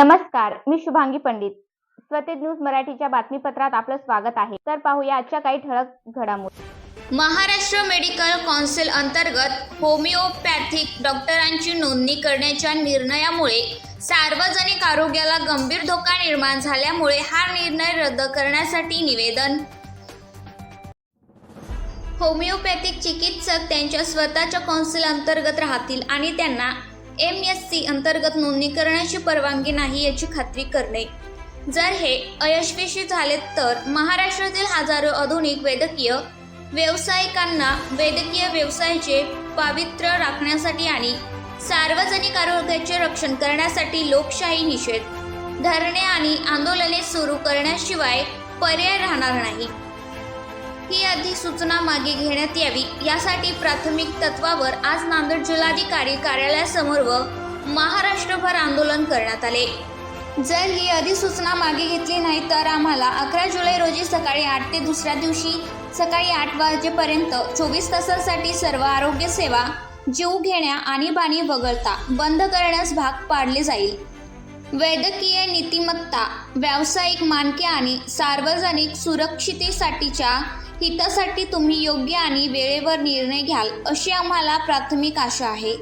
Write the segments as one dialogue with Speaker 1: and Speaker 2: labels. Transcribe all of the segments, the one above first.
Speaker 1: नमस्कार मी शुभांगी पंडित. स्वतेज न्यूज मराठीच्या बातमीपत्रात आपलं स्वागत आहे. तर पाहूया आजच्या काही ठळक घडामोडी.
Speaker 2: महाराष्ट्र मेडिकल कौन्सिल अंतर्गत होमिओपॅथिक डॉक्टरांची नोंदणी करण्याच्या निर्णयामुळे सार्वजनिक आरोग्याला गंभीर धोका निर्माण झाल्यामुळे हा निर्णय रद्द करण्यासाठी निवेदन. होमिओपॅथिक चिकित्सक त्यांच्या स्वतःच्या कौन्सिल अंतर्गत राहतील आणि त्यांना एम एस सी अंतर्गत नोंदणी करण्याची परवानगी नाही याची खात्री करणे. जर हे अयशस्वी झाले तर महाराष्ट्रातील हजारो आधुनिक वैद्यकीय व्यावसायिकांना वैद्यकीय व्यवसायाचे पावित्र्य राखण्यासाठी आणि सार्वजनिक आरोग्याचे रक्षण करण्यासाठी लोकशाही निषेध धरणे आणि आंदोलने सुरू करण्याशिवाय पर्याय राहणार नाही. ही अधिसूचना मागे घेण्यात यावी. यासाठी प्राथमिक तत्वावर आज नांदेड जिल्हाधिकारी कार्यालयासमोर व महाराष्ट्रभर आंदोलन करण्यात आले. जर ही अधिसूचना मागे घेतली नाही तर आम्हाला अकरा जुलै रोजी सकाळी आठ ते दुसऱ्या दिवशी सकाळी आठ वाजेपर्यंत चोवीस तासांसाठी सर्व आरोग्य सेवा जीव घेण्या आणीबाणी वगळता बंद करण्यास भाग पाडले जाईल. वैद्यकीय नीतिमत्ता व्यावसायिक मानके आणि सार्वजनिक सुरक्षितेसाठीच्या हितासाठी तुम्ही योग्य आणि वेळेवर निर्णय घ्याल अशी आम्हाला प्राथमिक आशा आहे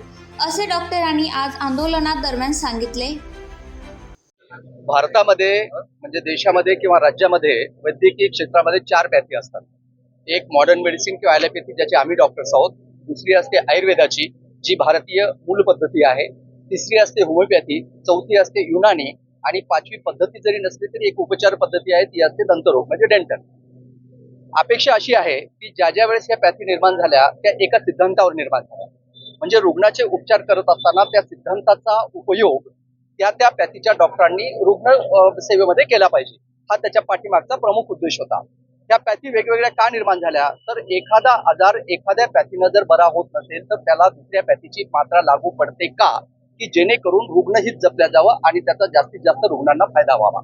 Speaker 2: असे डॉक्टरांनी आज आंदोलनादरम्यान सांगितले.
Speaker 3: भारतामध्ये म्हणजे देशामध्ये किंवा राज्यामध्ये वैद्यकीय क्षेत्रामध्ये चार पॅथी असतात. एक मॉडर्न मेडिसिन किंवा ॲलोपॅथी ज्याचे आम्ही डॉक्टर्स आहोत. दुसरी असते आयुर्वेदाची जी भारतीय मूल पद्धती आहे. तिसरी असते होमिओपॅथी चौथी असते युनानी आणि पाचवी पद्धती जरी नसली तरी एक उपचार पद्धती आहे ती असते दंतरोग म्हणजे डेंटल अपेक्षा अशी आहे की ज्या ज्या वेळेस या पॅथी निर्माण झाल्या त्या एका सिद्धांतावर निर्माण झाल्या. म्हणजे रुग्णाचे उपचार करत असताना त्या सिद्धांताचा उपयोग त्या त्या पॅथीच्या डॉक्टरांनी रुग्ण सेवेमध्ये केला पाहिजे. हा त्याच्या पाठीमागचा प्रमुख उद्देश होता. त्या पॅथी वेगवेगळ्या का निर्माण झाल्या? तर एखादा आजार एखाद्या पॅथीनं जर बरा होत नसेल तर त्याला दुसऱ्या पॅथीची मात्रा लागू पडते का? की जेणेकरून रुग्णही जपल्या जावं आणि त्याचा जास्तीत जास्त रुग्णांना फायदा व्हावा.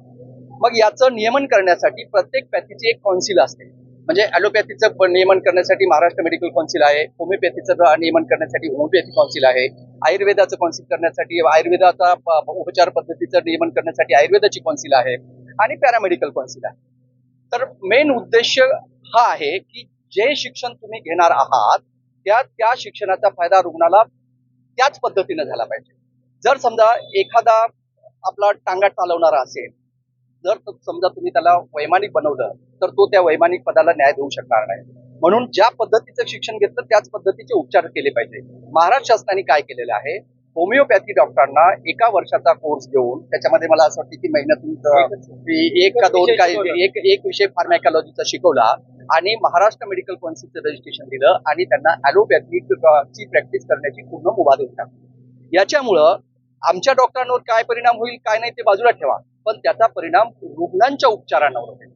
Speaker 3: मग याचं नियमन करण्यासाठी प्रत्येक पॅथीची एक कौन्सिल असते. म्हणजे ॲलोपॅथीचं प- नियमन करण्यासाठी महाराष्ट्र मेडिकल कौन्सिल आहे होमिओपॅथीचं नियमन करण्यासाठी होमिओपॅथी कौन्सिल आहे आयुर्वेदाचं कौन्सिल करण्यासाठी आयुर्वेदाचा प- उपचार पद्धतीचं नियमन करण्यासाठी आयुर्वेदाची कौन्सिल आहे आणि पॅरामेडिकल कौन्सिल आहे. तर मेन उद्देश हा आहे की जे शिक्षण तुम्ही घेणार आहात त्या त्या शिक्षणाचा फायदा रुग्णाला त्याच पद्धतीनं झाला पाहिजे. जर समजा एखादा आपला टांगा चालवणारा असेल जर समजा तुम्ही त्याला वैमानिक बनवलं तर तो त्या वैमानिक पदाला न्याय देऊ शकणार नाही. म्हणून ज्या पद्धतीचं शिक्षण घेतलं त्याच पद्धतीचे उपचार केले पाहिजे. महाराष्ट्र शासनाने काय केलेलं आहे? होमिओपॅथी डॉक्टरांना एका वर्षाचा कोर्स घेऊन त्याच्यामध्ये मला असं वाटतं की महिन्यातून एक का दोन काय एक एक विषय फार्मॅकॉलॉजीचा शिकवला आणि महाराष्ट्र मेडिकल कौन्सिलचं रजिस्ट्रेशन दिलं आणि त्यांना ची प्रॅक्टिस करण्याची पूर्ण मुभा देऊन टाकली. याच्यामुळं आमच्या डॉक्टरांवर काय परिणाम होईल काय नाही ते बाजूला ठेवा. पण त्याचा परिणाम रुग्णांच्या उपचारांवर होतो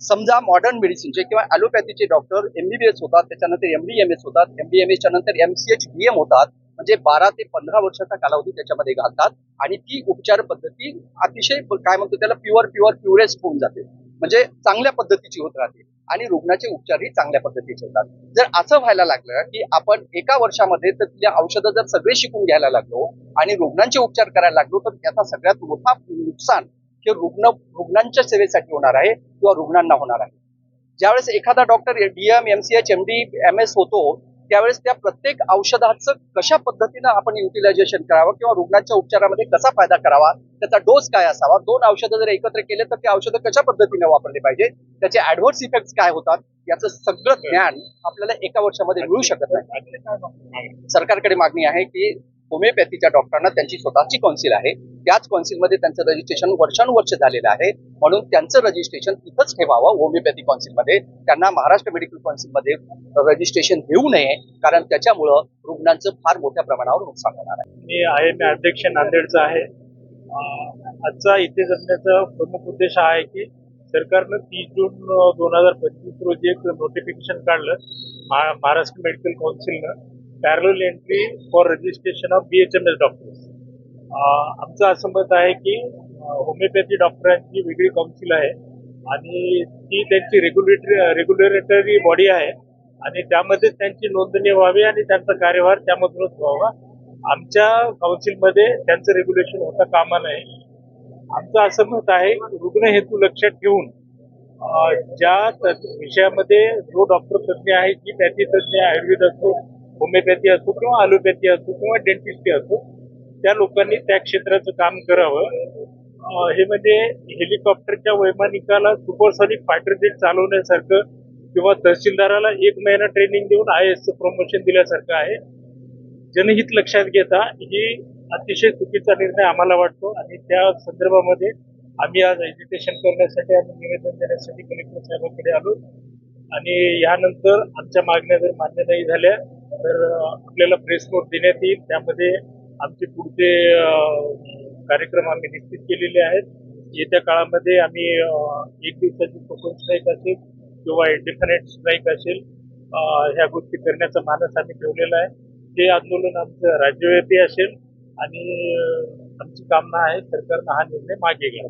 Speaker 3: समजा मॉडर्न मेडिसिनचे किंवा ॲलोपॅथीचे डॉक्टर एमबीबीएस होतात त्याच्यानंतर एमबीएमएस होतात एमबीएमएसच्या नंतर एमसीएच बीएम होतात म्हणजे बारा ते पंधरा वर्षाचा कालावधी त्याच्यामध्ये घालतात आणि ती उपचार पद्धती अतिशय काय म्हणतो त्याला प्युअर प्युअर प्युरेस्ट होऊन जाते. म्हणजे चांगल्या पद्धतीची होत राहते आणि रुग्णाचे उपचारही चांगल्या पद्धतीचे होतात. जर असं व्हायला लागलं की आपण एका वर्षामध्ये तर तिथल्या औषधं जर सगळे शिकून घ्यायला लागलो आणि रुग्णांचे उपचार करायला लागलो तर त्याचा सगळ्यात मोठा नुकसान हे रुग्ण रुग्णांच्या सेवेसाठी होणार आहे किंवा रुग्णांना होणार आहे. ज्यावेळेस एखादा doctor DM MCh MD M S होतो त्यावेळेस त्या प्रत्येक औषधाचं कशा पद्धतीनं आपण युटिलायझेशन करावं किंवा रुग्णाच्या उपचारामध्ये कसा फायदा करावा त्याचा डोस काय असावा दोन औषधं जर एकत्र केले तर ते औषधं कशा पद्धतीने वापरले पाहिजे त्याचे ऍडव्हर्स इफेक्ट काय होतात याचं सगळं ज्ञान आपल्याला एका वर्षामध्ये मिळू शकत नाही. सरकारकडे मागणी आहे की होमिओपॅथीच्या डॉक्टरांना त्यांची स्वतःची कौन्सिल आहे. त्याच कौन्सिलमध्ये त्यांचं रजिस्ट्रेशन वर्षानुवर्ष झालेलं आहे. म्हणून त्यांचं रजिस्ट्रेशन तिथंच ठेवावं होमिओपॅथी कौन्सिलमध्ये त्यांना महाराष्ट्र मेडिकल कौन्सिलमध्ये रजिस्ट्रेशन देऊ नये कारण त्याच्यामुळं रुग्णांचं फार मोठ्या प्रमाणावर नुकसान होणार आहे.
Speaker 4: मी आहे मी अध्यक्ष नांदेडचा आहे. आजचा इथे जमण्याचा प्रमुख उद्देश हा आहे की सरकारनं तीस जून दोन हजार पंचवीस रोजी एक नोटिफिकेशन काढलं. Maharashtra medical काउन्सिलनं parallel entry for registration of B H M S doctors आमचं असं मत आहे की होमिओपॅथी डॉक्टरांची वेगळी काउन्सिल आहे आणि ती त्यांची रेग्युलेटरी रेग्युलेटरी बॉडी आहे आणि त्यामध्ये त्यांची नोंदणी व्हावी आणि त्यांचा कार्यभार त्यामधूनच व्हावा. आमच्या काउन्सिलमध्ये त्यांचं रेग्युलेशन होता कामा नये. आमचं असं मत आहे रुग्ण हेतू लक्षात ठेवून ज्या विषयामध्ये जो डॉक्टर तज्ञ आहे की पॅथी तज्ज्ञ आयुर्वेद असो होमिओपॅथी असो किंवा ॲलोपॅथी असो किंवा डेंटिस्टी असो त्या लोकांनी त्या क्षेत्राचं काम करावं. हे म्हणजे हेलिकॉप्टरच्या वैमानिकाला सुपरसॉनिक फायटर जेट चालवण्यासारखं किंवा तहसीलदाराला एक महिना ट्रेनिंग देऊन आय एसचं प्रमोशन दिल्यासारखं आहे. जनहित लक्षात घेता ही अतिशय चुकीचा निर्णय आम्हाला वाटतो आणि त्या संदर्भामध्ये आम्ही आज एज्युकेशन करण्यासाठी आणि निवेदन देण्यासाठी कलेक्टर साहेबांकडे आलो. आणि यानंतर आमच्या मागण्या जर मान्य नाही झाल्या तर आपल्याला प्रेस नोट देण्यात येईल. त्यामध्ये आमचे पुढचे कार्यक्रम आम्ही निश्चित केलेले आहेत. येत्या काळामध्ये आम्ही एक दिवसाची कोकण स्ट्राईक असेल किंवा इंडिफिनेट स्ट्राईक असेल ह्या गोष्टी करण्याचा मानस आम्ही ठेवलेला आहे. ते आंदोलन आमचं राज्यव्यापी असेल आणि आमची कामना आहे. सरकारनं हा निर्णय मागे घ्यावा